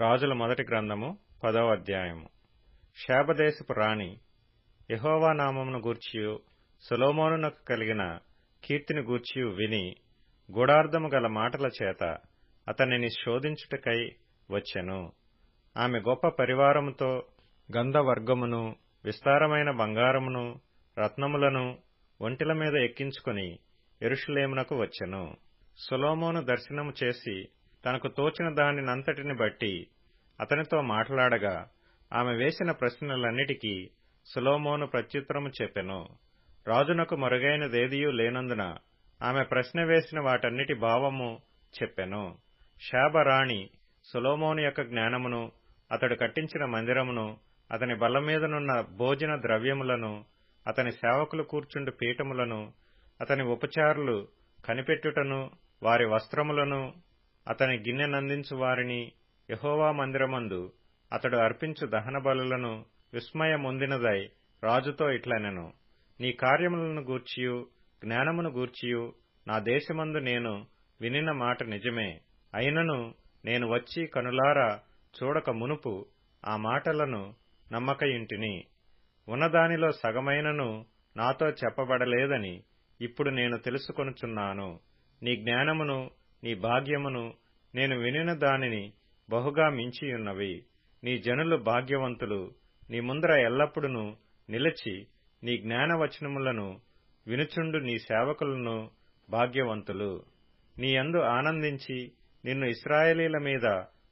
రాజుల మొదటి గ్రంథము పదవ అధ్యాయము. శాపదేశపు రాణి యహోవా నామమును గూర్చియు సులోమోనునకు కలిగిన కీర్తిని గూర్చియు విని గూఢార్థము గల మాటల చేత అతనిని శోధించుటకై వచ్చెను. ఆమె గొప్ప పరివారముతో గంధవర్గమును విస్తారమైన బంగారమును రత్నములను ఒంటిల మీద ఎక్కించుకుని ఎరుషులేమునకు వచ్చెను. సులోమోను దర్శనము చేసి తనకు తోచిన దానినంతటిని బట్టి అతనితో మాట్లాడగా ఆమె వేసిన ప్రశ్నలన్నిటికీ సులోమోను ప్రత్యుత్తరము చెప్పెను. రాజునకు మరుగైనదేదియూ లేనందున ఆమె ప్రశ్న వేసిన వాటన్నిటి భావము చెప్పెను. శాబరాణి సులోమోను యొక్క జ్ఞానమును అతడు కట్టించిన మందిరమును అతని బల్ల మీదనున్న భోజన ద్రవ్యములను అతని సేవకులు కూర్చుండు పీఠములను అతని ఉపచారులు కనిపెట్టుటను వారి వస్త్రములను అతని గిన్నెనందించు వారిని యహోవా మందిరమందు అతడు అర్పించు దహన బలులను విస్మయమొందినదై రాజుతో ఇట్లనెను. నీ కార్యములను గూర్చియు జ్ఞానమును గూర్చియు నా దేశమందు నేను వినిన మాట నిజమే. అయినను నేను వచ్చి కనులారా చూడక మునుపు ఆ మాటలను నమ్మకయింటిని. ఉన్నదానిలో సగమైనను నాతో చెప్పబడలేదని ఇప్పుడు నేను తెలుసుకొనుచున్నాను. నీ జ్ఞానమును నీ భాగ్యమును నేను వినిన దానిని బహుగా మించియున్నవి. నీ జనులు భాగ్యవంతులు. నీ ముందర ఎల్లప్పుడూ నిలిచి నీ జ్ఞానవచనములను వినుచుండు నీ సేవకులను భాగ్యవంతులు. నీ అందు ఆనందించి నిన్ను ఇస్రాయేలీల మీద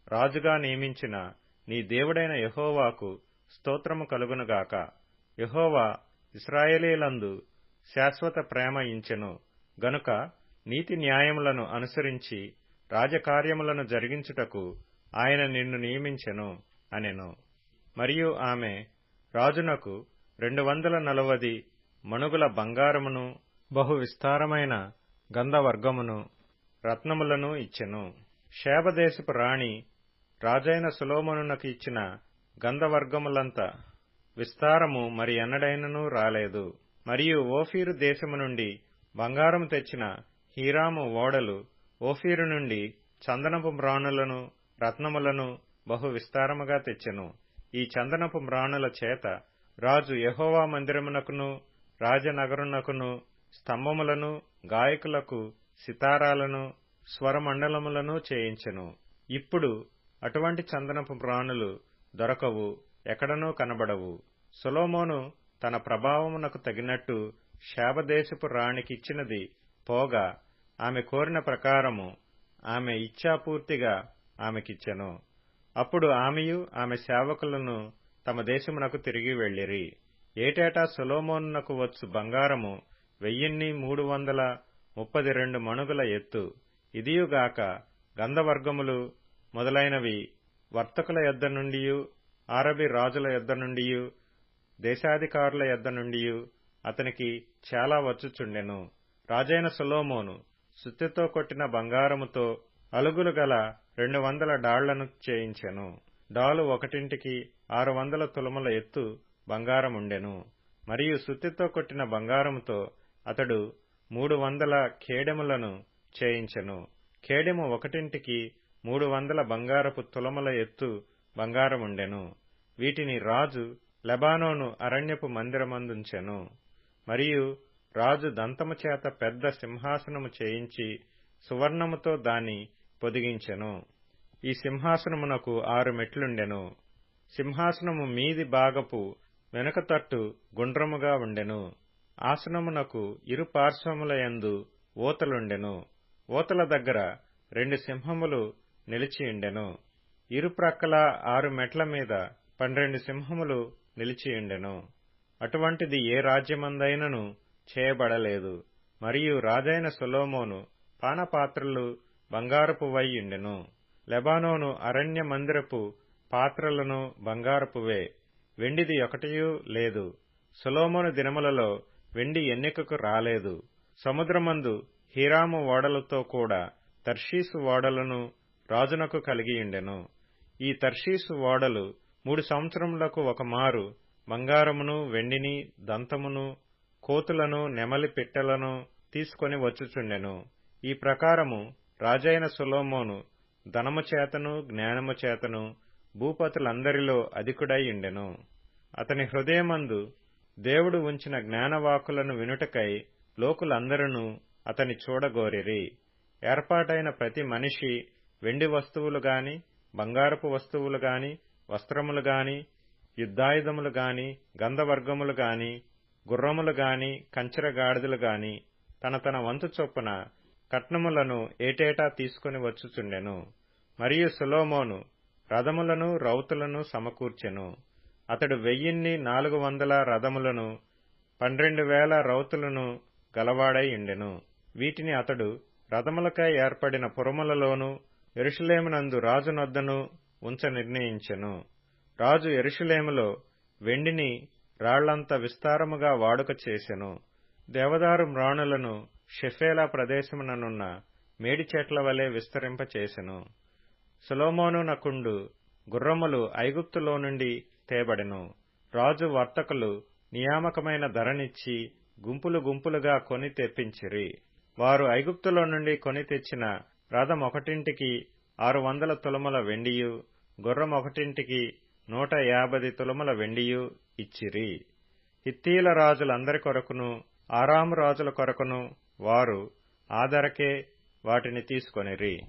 రాజుగా నియమించిన నీ దేవుడైన యహోవాకు స్తోత్రము కలుగునుగాక. యహోవా ఇస్రాయేలీలందు శాశ్వత ప్రేమ ఇంచెను. గనుక నీతి న్యాయములను అనుసరించి రాజకార్యములను జరిగించుటకు ఆయన నిన్ను నియమించెను అనెను. మరియు ఆమె రాజునకు రెండు వందల నలవది మణుగుల బంగారమును బహు విస్తారమైన గంధవర్గమును రత్నములను ఇచ్చెను. శేబదేశపు రాణి రాజైన సులోమనునకు ఇచ్చిన గంధవర్గములంత విస్తారము మరి ఎన్నడైనను రాలేదు. మరియు ఓఫీరు దేశము నుండి బంగారము తెచ్చిన హీరాము ఓడలు ఓఫీరు నుండి చందనపు మ్రాణులను రత్నములను బహు విస్తారముగా తెచ్చెను. ఈ చందనపు మ్రాణుల చేత రాజు యహోవా మందిరమునకును రాజనగరునకును స్తంభములను గాయకులకు సితారాలను స్వరమండలములను చేయించెను. ఇప్పుడు అటువంటి చందనపు ప్రాణులు దొరకవు ఎక్కడనూ కనబడవు. సొలోమోను తన ప్రభావమునకు తగినట్టు శాబదేశపు రాణికిచ్చినది పోగా ఆమె కోరిన ప్రకారము ఆమె ఇచ్ఛాపూర్తిగా ఆమెకిచ్చెను. అప్పుడు ఆమెయు ఆమె సేవకులను తమ దేశమునకు తిరిగి వెళ్ళిరి ఏటేటా సొలోమోనునకు వచ్చు బంగారము వెయ్యిన్ని మూడు వందల ముప్పది రెండు మణుగుల ఎత్తు. ఇదియుగాక గంధవర్గములు మొదలైనవి వర్తకుల యొద్ద నుండి ఆరబి రాజుల యొద్ద నుండి దేశాధికారుల యొద్ద నుండి అతనికి చాలా వచ్చుచుండెను. రాజైన సొలోమోను సుత్తితో కొట్టిన బంగారముతో అలుగులు గల రెండు వందల డాళ్ళను చేయించెను. డాలు ఒకటింటికి ఆరు వందల తులముల ఎత్తు బంగారముండెను. మరియు సుత్తితో కొట్టిన బంగారముతో అతడు మూడు వందల ఖేడెములను చేయించెను. ఖేడెము ఒకటింటికి మూడు వందల బంగారపు తులముల ఎత్తు బంగారముండెను. వీటిని రాజు లెబానోను అరణ్యపు మందిరమందుంచెను. మరియు రాజు దంతము చేత పెద్ద సింహాసనము చేయించి సువర్ణముతో దాని పొదిగించెను. ఈ సింహాసనమునకు ఆరు మెట్లుండెను. సింహాసనము మీది భాగపు వెనుక తట్టు గుండ్రముగా ఉండెను. ఆసనమునకు ఇరు పార్శ్వములయందు ఊతలుండెను ఊతల దగ్గర రెండు సింహములు నిలిచియుండెను ఇరు ప్రక్కల ఆరు మెట్ల మీద పన్నెండు సింహములు నిలిచియుండెను అటువంటిది ఏ రాజ్యమందైనను చేయబడలేదు. మరియు రాజైన సొలోమోను పానపాత్రలు బంగారపు వైయుండెను లెబానోను అరణ్య మందిరపు పాత్రలను బంగారపువే వెండిది ఒకటియూ లేదు. సొలోమోను దినములలో వెండి ఎన్నికకు రాలేదు. సముద్రమందు హీరాము ఓడలతో కూడా తర్షీసు ఓడలను రాజునకు కలిగియుండెను ఈ తర్షీసు ఓడలు మూడు సంవత్సరములకు ఒక మారు బంగారమును వెండిని దంతమును కోతులను నెమలి పిట్టలను తీసుకొని వచ్చుచుండెను. ఈ ప్రకారము రాజైన సులోమోను ధనము చేతను జ్ఞానము చేతను భూపతులందరిలో అధికుడై ఉండెను. అతని హృదయమందు దేవుడు ఉంచిన జ్ఞానవాకులను వినుటకై లోకులందరూ అతని చూడగోరిరి. ఏర్పాటైన ప్రతి మనిషి వెండి వస్తువులు గాని బంగారపు వస్తువులు గాని వస్త్రములు గాని యుద్ధాయుధములు గాని గంధవర్గములు గాని గుర్రములు గాని కంచెరగాడిదలు గాని తన తన వంతు చొప్పున కట్నములను ఏటేటా తీసుకుని వచ్చుచుండెను. మరియు సులోమోను రథములను రౌతులను సమకూర్చెను. అతడు వెయ్యిన్ని నాలుగు వందల రథములను పన్నెండు వేల రౌతులను గలవాడై ఉండెను. వీటిని అతడు రథములకై ఏర్పడిన పురములలోనూ ఎరుషులేమునందు రాజునొద్దను ఉంచ నిర్ణయించెను. రాజు ఎరుషులేములో వెండిని రాళ్ళంత విస్తారముగా వాడుక చేసెను. దేవదారు మ్రాణులను షెఫేలా ప్రదేశముననున్న మేడి చెట్ల వలె విస్తరింపచేసెను సులోమోను నకుండు గుర్రములు ఐగుప్తులో నుండి తేబడెను. రాజు వర్తకులు నియామకమైన ధరనిచ్చి గుంపులు గుంపులుగా కొని తెప్పించిరి. వారు ఐగుప్తులో నుండి కొని తెచ్చిన రథం ఒకటింటికి ఆరు వందల తులముల వెండియు గుర్రం ఒకటింటికి నూట యాభై తులముల వెండియు ఇచ్చిరి. హిత్తీల రాజులందరి కొరకును ఆరాము రాజుల కొరకును వారు ఆదరకే వాటిని తీసుకొనిరి.